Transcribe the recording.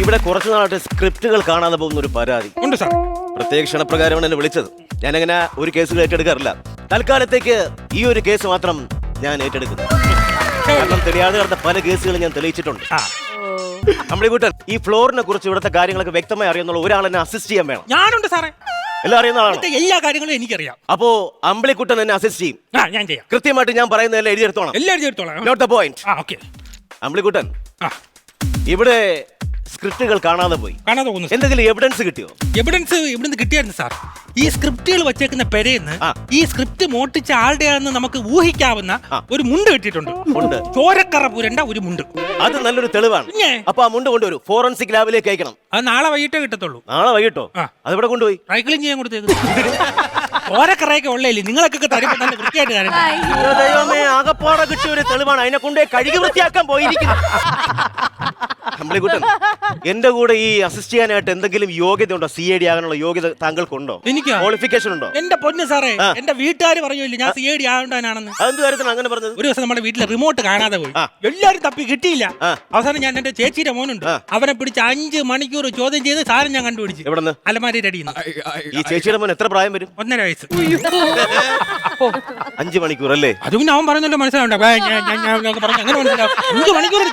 ഇവിടെ കുറച്ചു നാളായിട്ട് സ്ക്രിപ്റ്റുകൾ കാണാതെ പോകുന്ന ഒരു പരാതി. ഉണ്ട് സാർ. പ്രത്യേക ക്ഷണപ്രകാരമാണ് എന്നെ വിളിച്ചത്. ഞാൻ ഞാനങ്ങനെ ഒരു കേസുകൾ ഏറ്റെടുക്കാറില്ല. തൽക്കാലത്തേക്ക് ഈ ഒരു കേസ് മാത്രം ഞാൻ ഏറ്റെടുക്കുന്നു. കാരണം തെളിയാതെ നടന്ന പല കേസുകളും ഞാൻ തെളിയിച്ചിട്ടുണ്ട്. നമ്മുടെ കൂട്ടർ ഈ ഫ്ലോറിനെ കുറിച്ച് ഇവിടുത്തെ കാര്യങ്ങളൊക്കെ വ്യക്തമായി അറിയുന്നുള്ള ഒരാൾ എന്നെ അസിസ്റ്റ് ചെയ്യാൻ വേണം. ഞാനുണ്ട് സാറേ. എല്ലാം അറിയുന്ന ആളാണ്. ഇവിടുത്തെ എല്ലാ കാര്യങ്ങളും എനിക്കറിയാം. അപ്പോ അമ്പിളിക്കുട്ടൻ എന്നെ അസിസ്റ്റ് ചെയ്യും. ആ ഞാൻ ചെയ്യാം. കൃത്യമായിട്ട് ഞാൻ പറയുന്നതെല്ലാം എഴുതിയെടുത്തോണം എല്ലാം എടുത്തോളാം. നോട്ട് ദ പോയിന്റ് ആ ഓക്കെ. അമ്പിളിക്കുട്ടൻ ആ. ഇവിടെ സ്ക്രിപ്റ്റുകൾ കാണാതെ പോയി. കാണാതെ പോകുന്നു. എന്തെങ്കിലും എവിഡൻസ് കിട്ടിയോ? എവിഡൻസ് ഇവിടുന്ന് കിട്ടിയായിരുന്നു സാർ. ഈ സ്ക്രിപ്റ്റുകൾ വച്ചേക്കുന്ന പെരയെന്ന് ആ. ഈ സ്ക്രിപ്റ്റ് മോട്ടിച്ച ആളുടെയാണെന്ന് നമുക്ക് ഊഹിക്കാവുന്ന ആ. ഒരു മുണ്ട് കിട്ടിയിട്ടുണ്ട്. മുണ്ട്. ചോരക്കറ പുരണ്ട ഒരു മുണ്ട്. അത് നല്ലൊരു തെളിവാണ്? അപ്പൊ ആ മുണ്ട് കൊണ്ടുവരൂ. ഫോറൻസിക് ലാബിലേക്ക് അയക്കണം. അത് നാളെ വൈകിട്ടേ കിട്ടത്തുള്ളൂ. നാളെ വൈകിട്ടോ? ആ. അതിവിടെ കൊണ്ടുപോയി? സൈക്ലിംഗ് ചെയ്യാൻ കൊടുത്തേക്ക് ചോരക്കറയൊക്കെ ഉള്ളേ നിങ്ങളൊക്കെ തരുമ്പോൾ നല്ല വൃത്തിയായിട്ട് തരണം അയ്യോ ദൈവമേ ആകപ്പാടെ കിട്ടിയ ഒരു തെളിവാണ്. അതിനെ കൊണ്ടേ കഴുകി വൃത്തിയാക്കാൻ പോയിരിക്കുന്നു. അമ്പിളിക്കുട്ടൻ എന്റെ കൂടെ ഈ അസിസ്റ്റ് ചെയ്യാനായിട്ട് എന്തെങ്കിലും യോഗ്യത ഉണ്ടോ സി ഐ ഡി ആകാനുള്ള യോഗ്യത താങ്കൾക്കുണ്ടോ? എനിക്ക്? ക്വാളിഫിക്കേഷൻ ഉണ്ടോ? എന്റെ പൊന്ന് സാറേ. എന്റെ വീട്ടുകാർ പറഞ്ഞില്ല ഞാൻ സി ഐ ഡി ആവണ്ടാനാണെന്ന് അതെന്ത് കാര്യത്തിന് അങ്ങനെ പറഞ്ഞത്? ഒരു ദിവസം നമ്മുടെ വീട്ടിലെ റിമോട്ട് കാണാതെ പോയി. എല്ലാവരും എല്ലാരും തപ്പി കിട്ടിയില്ല. അവസാനം ഞാൻ എന്റെ ചേച്ചിയുടെ മോനുണ്ട്. അവനെ പിടിച്ച് അഞ്ച് മണിക്കൂർ ചോദ്യം ചെയ്ത് സാധനം ഞാൻ കണ്ടുപിടിച്ചു. എവിടെന്ന്? അലമാരിയുടെ അടിയിൽ ഈ ചേച്ചിയുടെ മോൻ എത്ര പ്രായം വരും? ഒന്നര വയസ്സ്. അഞ്ചു മണിക്കൂർ അല്ലേ? അത് പിന്നെ അവൻ പറഞ്ഞല്ലോ മനസ്സിലാവണ്ട? അങ്ങനെ മനസ്സിലാവും. അഞ്ച് മണിക്കൂർ.